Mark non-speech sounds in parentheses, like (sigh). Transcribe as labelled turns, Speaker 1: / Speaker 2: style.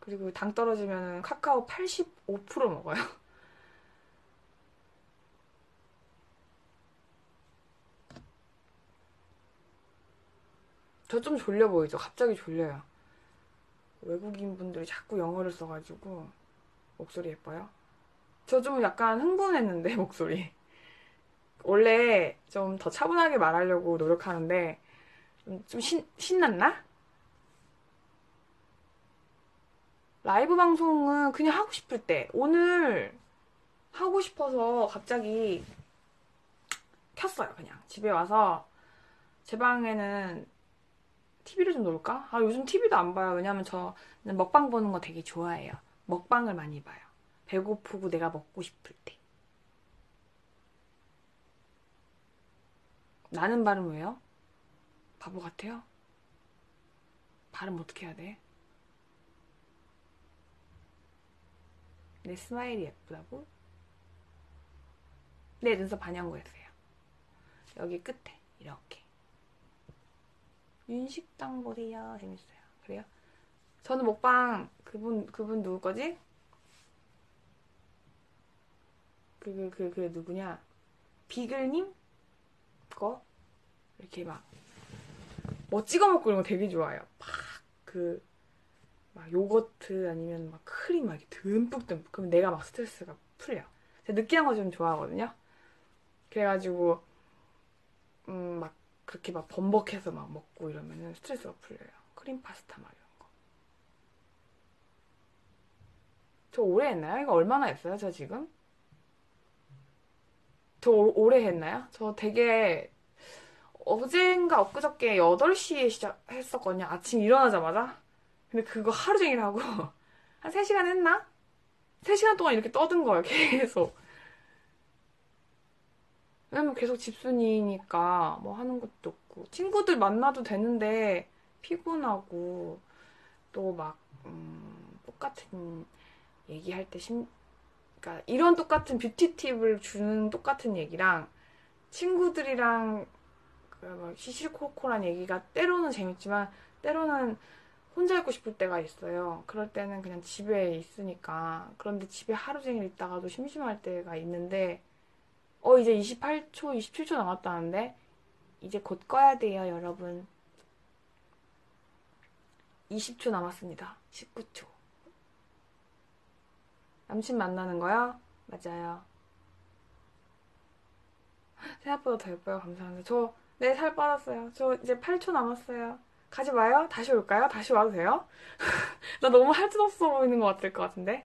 Speaker 1: 그리고 당 떨어지면 카카오 85% 먹어요. (laughs) 저 좀 졸려 보이죠? 갑자기 졸려요. 외국인 분들이 자꾸 영어를 써가지고 목소리 예뻐요? 저 좀 약간 흥분했는데 (laughs) 목소리. 원래 좀 더 차분하게 말하려고 노력하는데 좀, 좀 신, 신났나? 라이브 방송은 그냥 하고 싶을 때 오늘 하고 싶어서 갑자기 켰어요 그냥 집에 와서 제 방에는 TV를 좀 놓을까? 아 요즘 TV도 안 봐요 왜냐면 저는 먹방 보는 거 되게 좋아해요 먹방을 많이 봐요 배고프고 내가 먹고 싶을 때 나는 발음 왜요? 바보 같아요? 발음 어떻게 해야 돼? 내 스마일이 예쁘다고? 내 눈썹 반영구 했어요. 여기 끝에 이렇게 윤식당 보세요. 재밌어요. 그래요? 저는 먹방 그분 그분 누구 거지? 그그그그 누구냐? 비글님 거 이렇게 막 뭐 찍어 먹고 이런 거 되게 좋아해요. 막그 막 요거트 아니면 막 크림 막 이렇게 듬뿍듬뿍 그럼 내가 막 스트레스가 풀려. 제가 느끼한 거 좀 좋아하거든요. 그래가지고 음 막 그렇게 막 범벅해서 막 먹고 이러면은 스트레스가 풀려요. 크림 파스타 막 이런 거. 저 오래 했나요? 이거 얼마나 했어요? 저 지금? 저 오- 오래 했나요? 저 되게 어젠가 엊그저께 8시에 시작했었거든요. 아침 일어나자마자. 근데 그거 하루 종일 하고 (laughs) 한 3시간 했나? 3시간 동안 이렇게 떠든 거예요, 계속. 왜냐면 계속 집순이니까 뭐 하는 것도 없고 친구들 만나도 되는데 피곤하고 또막 음, 똑같은 얘기할 때 심, 그러니까 이런 똑같은 뷰티 팁을 주는 똑같은 얘기랑 친구들이랑 그막 시시콜콜한 얘기가 때로는 재밌지만 때로는 혼자 있고 싶을 때가 있어요. 그럴 때는 그냥 집에 있으니까. 그런데 집에 하루 종일 있다가도 심심할 때가 있는데, 어, 이제 28초, 27초 남았다는데? 이제 곧 꺼야 돼요, 여러분. 20초 남았습니다. 19초. 남친 만나는 거요? 맞아요. (gasps) 생각보다 더 예뻐요. 감사합니다. 저, 네, 살 빠졌어요. 저 이제 8초 남았어요. 가지 마요? 다시 올까요? 다시 와도 돼요? (laughs) 나 너무 할짓 없어 보이는 것 같을 것 같은데?